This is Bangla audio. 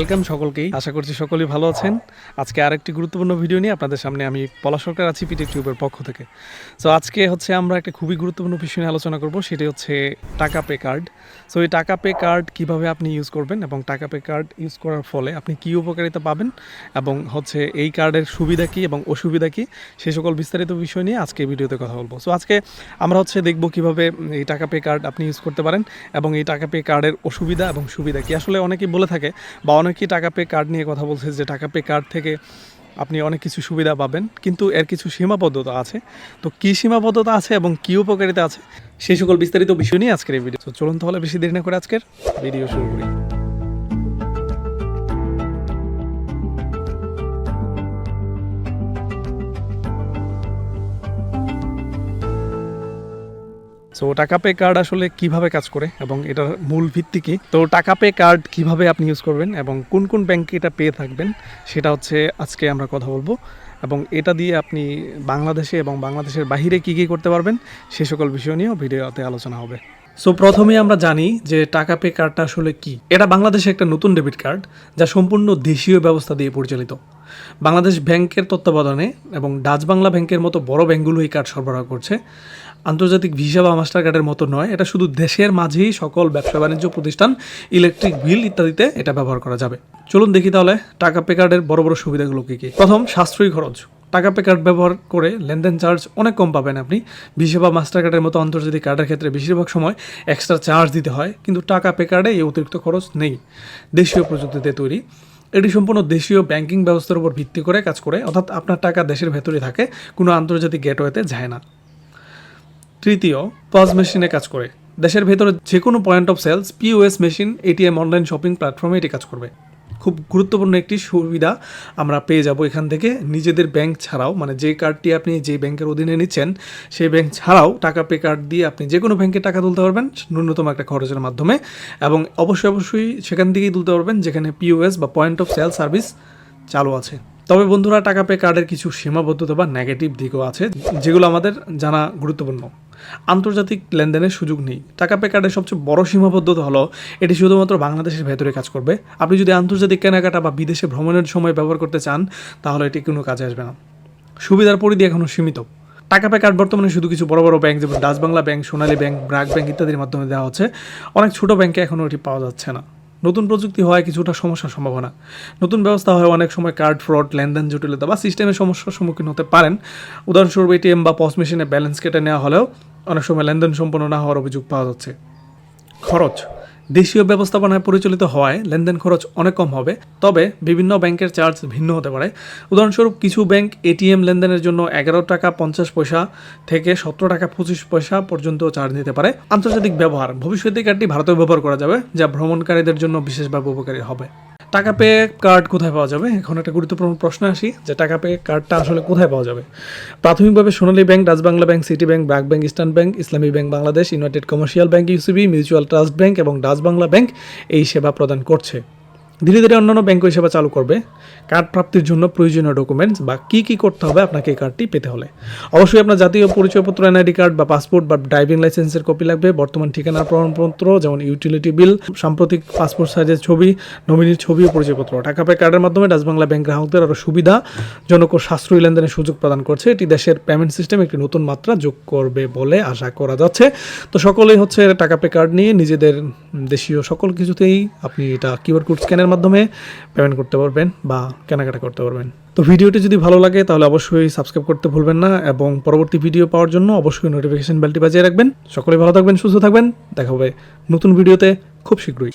ওয়েলকাম সকলকেই। আশা করছি সকলেই ভালো আছেন। আজকে আরেকটি গুরুত্বপূর্ণ ভিডিও নিয়ে আপনাদের সামনে আমি পলা সরকার আছি পিটি টিউবের পক্ষ থেকে। সো আজকে হচ্ছে আমরা একটা খুবই গুরুত্বপূর্ণ বিষয় নিয়ে আলোচনা করব, সেটি হচ্ছে টাকা পে কার্ড সো এই টাকা পে কার্ড কীভাবে আপনি ইউজ করবেন এবং টাকা পে কার্ড ইউজ করার ফলে আপনি কী উপকারিতা পাবেন এবং হচ্ছে এই কার্ডের সুবিধা কী এবং অসুবিধা কী সেই সকল বিস্তারিত বিষয় নিয়ে আজকে ভিডিওতে কথা বলব। সো আজকে আমরা হচ্ছে দেখব কীভাবে এই টাকা পে কার্ড আপনি ইউজ করতে পারেন এবং এই টাকা পে কার্ডের অসুবিধা এবং সুবিধা কি। আসলে অনেকেই বলে থাকে বা অনেকেই টাকা পে কার্ড নিয়ে কথা বলছে যে টাকা পে কার্ড থেকে আপনি অনেক কিছু সুবিধা পাবেন, কিন্তু এর কিছু সীমাবদ্ধতা আছে। তো কী সীমাবদ্ধতা আছে এবং কী উপকারিতা আছে, সেই সকল বিস্তারিত বিষয় নিয়ে আজকের এই ভিডিও চলুন তাহলে বেশি দেরি না করে আজকের ভিডিও শুরু করি। সো টাকা পে কার্ড আসলে কীভাবে কাজ করে এবং এটার মূল ভিত্তি কি? তো, টাকা পে কার্ড কীভাবে আপনি ইউজ করবেন এবং কোন কোন ব্যাংকে এটা পেয়ে থাকবেন, সেটা হচ্ছে আজকে আমরা কথা বলব। এবং এটা দিয়ে আপনি বাংলাদেশে এবং বাংলাদেশের বাহিরে কী কী করতে পারবেন, সে সকল বিষয় নিয়েও ভিডিওতে আলোচনা হবে। সো প্রথমে আমরা জানি যে টাকা পে কার্ডটা আসলে কি। এটা বাংলাদেশে একটা নতুন ডেবিট কার্ড যা সম্পূর্ণ দেশীয় ব্যবস্থা দিয়ে পরিচালিত। বাংলাদেশ ব্যাংকের তত্ত্বাবধানে এবং ডাচ বাংলা ব্যাংকের মতো বড় ব্যাংকগুলো এই কার্ড সরবরাহ করছে। আন্তর্জাতিক ভিসা বা মাস্টার কার্ডের মতো নয়, এটা শুধু দেশের মাঝেই সকল ব্যবসা বাণিজ্য প্রতিষ্ঠান ইলেকট্রিক বিল ইত্যাদিতে এটা ব্যবহার করা যাবে। চলুন দেখি তাহলে টাকা পে কার্ডের বড় বড় সুবিধাগুলো কী কী। প্রথম, সাশ্রয়ী খরচ। টাকা পে কার্ড ব্যবহার করে লেনদেন চার্জ অনেক কম পাবেন আপনি। ভিসা বা মাস্টার কার্ডের মতো আন্তর্জাতিক কার্ডের ক্ষেত্রে বেশিরভাগ সময় এক্সট্রা চার্জ দিতে হয়, কিন্তু টাকা পে কার্ডে এই অতিরিক্ত খরচ নেই। দেশীয় প্রযুক্তিতে তৈরি। এটি সম্পূর্ণ দেশীয় ব্যাংকিং ব্যবস্থার উপর ভিত্তি করে কাজ করে, অর্থাৎ আপনার টাকা দেশের ভেতরে থাকে, কোনো আন্তর্জাতিক গেটওয়েতে যায় না। তৃতীয় পজ মেশিনে কাজ করে। দেশের ভেতরে যে কোনো point of sales P O S machine A T M online shopping প্ল্যাটফর্মে এটি কাজ করবে। খুব গুরুত্বপূর্ণ একটি সুবিধা আমরা পেয়ে যাব এখান থেকে। নিজেদের ব্যাংক ছাড়াও মানে যে কার্ডটি আপনি যে ব্যাংকের অধীনে নিচ্ছেন, সেই ব্যাংক ছাড়াও টাকা পে কার্ড দিয়ে আপনি যে কোনো ব্যাংকে টাকা তুলতে পারবেন, ন্যূনতম একটা খরচের মাধ্যমে। এবং অবশ্যই অবশ্যই সেখান থেকেই তুলতে পারবেন, যেখানে পিওএস বা পয়েন্ট অফ সেল সার্ভিস চালু আছে। তবে বন্ধুরা, টাকা পে কার্ডের কিছু সীমাবদ্ধতা বা নেগেটিভ দিকও আছে, যেগুলো আমাদের জানা গুরুত্বপূর্ণ। আন্তর্জাতিক লেনদেনের সুযোগ নেই। টাকা পে কার্ডের সবচেয়ে বড় সীমাবদ্ধতা হলো, এটি শুধুমাত্র বাংলাদেশের ভেতরে কাজ করবে। আপনি যদি আন্তর্জাতিক কেনাকাটা বা বিদেশে ভ্রমণের সময় ব্যবহার করতে চান, তাহলে এটি কোনো কাজে আসবে না। সুবিধার পরিধি এখনও সীমিত। টাকা পে কার্ড বর্তমানে শুধু কিছু বড় বড় ব্যাংক যেমন Dutch Bangla bank Sonali bank BRAC bank ইত্যাদির মাধ্যমে দেওয়া হচ্ছে। অনেক ছোট ব্যাংকে এখনও এটি পাওয়া যাচ্ছে না। নতুন প্রযুক্তি হওয়ায় কিছুটা সমস্যার সম্ভাবনা। নতুন ব্যবস্থা হয় অনেক সময় কার্ড ফ্রড, লেনদেন জটিলতা বা সিস্টেমের সমস্যার সম্মুখীন হতে পারেন। উদাহরণস্বরূপ এটিএম বা পস মেশিনে ব্যালেন্স কেটে নেওয়া হলেও অনেক সময় লেনদেন সম্পন্ন না হওয়ার অভিযোগ পাওয়া যাচ্ছে। খরচ। দেশীয় ব্যবস্থাপনায় পরিচালিত হওয়ায় লেনদেন খরচ অনেক কম হবে, তবে বিভিন্ন ব্যাংকের চার্জ ভিন্ন হতে পারে। উদাহরণস্বরূপ, কিছু ব্যাংক এটিএম লেনদেনের জন্য এগারো টাকা পঞ্চাশ পয়সা থেকে সতেরো টাকা পঁচিশ পয়সা পর্যন্ত চার্জ নিতে পারে। আন্তর্জাতিক ব্যবহার ভবিষ্যতে কার্ডটি ভারতে ব্যবহার করা যাবে, যা ভ্রমণকারীদের জন্য বিশেষভাবে উপকারী হবে। টাকা পে কার্ড কোথায় পাওয়া যাবে? এখন একটা গুরুত্বপূর্ণ প্রশ্ন আসি, যে টাকা পে কার্ডটা আসলে কোথায় পাওয়া যাবে? প্রাথমিকভাবে Sonali bank, Dutch Bangla bank, City bank BRAC bank, Eastern bank, Islami bank, Bangladesh, United Commercial bank, U C B, Mutual Trust bank এবং ডাচ বাংলা ব্যাংক এই সেবা প্রদান করছে। ধীরে ধীরে অন্যান্য ব্যাংক সেবা চালু করবে। কার্ড প্রাপ্তির জন্য প্রয়োজনীয় ডকুমেন্টস বা কী কী করতে হবে আপনাকে এই কার্ডটি পেতে হলে। অবশ্যই আপনার জাতীয় পরিচয়পত্র এনআইডি কার্ড বা পাসপোর্ট বা ড্রাইভিং লাইসেন্সের কপি লাগবে। বর্তমান ঠিকানার প্রমাণপত্র যেমন ইউটিলিটি বিল সাম্প্রতিক পাসপোর্ট সাইজের ছবি নমিনির ছবি ও পরিচয়পত্র। টাকা পে কার্ডের মাধ্যমে ডাচ বাংলা ব্যাংক গ্রাহকদের আরও সুবিধাজনক ও সাশ্রয়ী লেনদেনের সুযোগ প্রদান করছে। এটি দেশের পেমেন্ট সিস্টেম একটি নতুন মাত্রা যোগ করবে বলে আশা করা যাচ্ছে। তো সকলেই হচ্ছে টাকা পে কার্ড নিয়ে নিজেদের দেশীয় সকল কিছুতেই আপনি এটা কিউআর কোড স্ক্যানের মাধ্যমে পেমেন্ট করতে পারবেন বা কেনাকাটা করতে পারবেন। তো ভিডিওটি যদি ভালো লাগে তাহলে অবশ্যই সাবস্ক্রাইব করতে ভুলবেন না এবং পরবর্তী ভিডিও পাওয়ার জন্য অবশ্যই নোটিফিকেশন বেলটি বাজিয়ে রাখবেন। সকলে ভালো থাকবেন, সুস্থ থাকবেন। দেখা হবে নতুন ভিডিওতে খুব শীঘ্রই।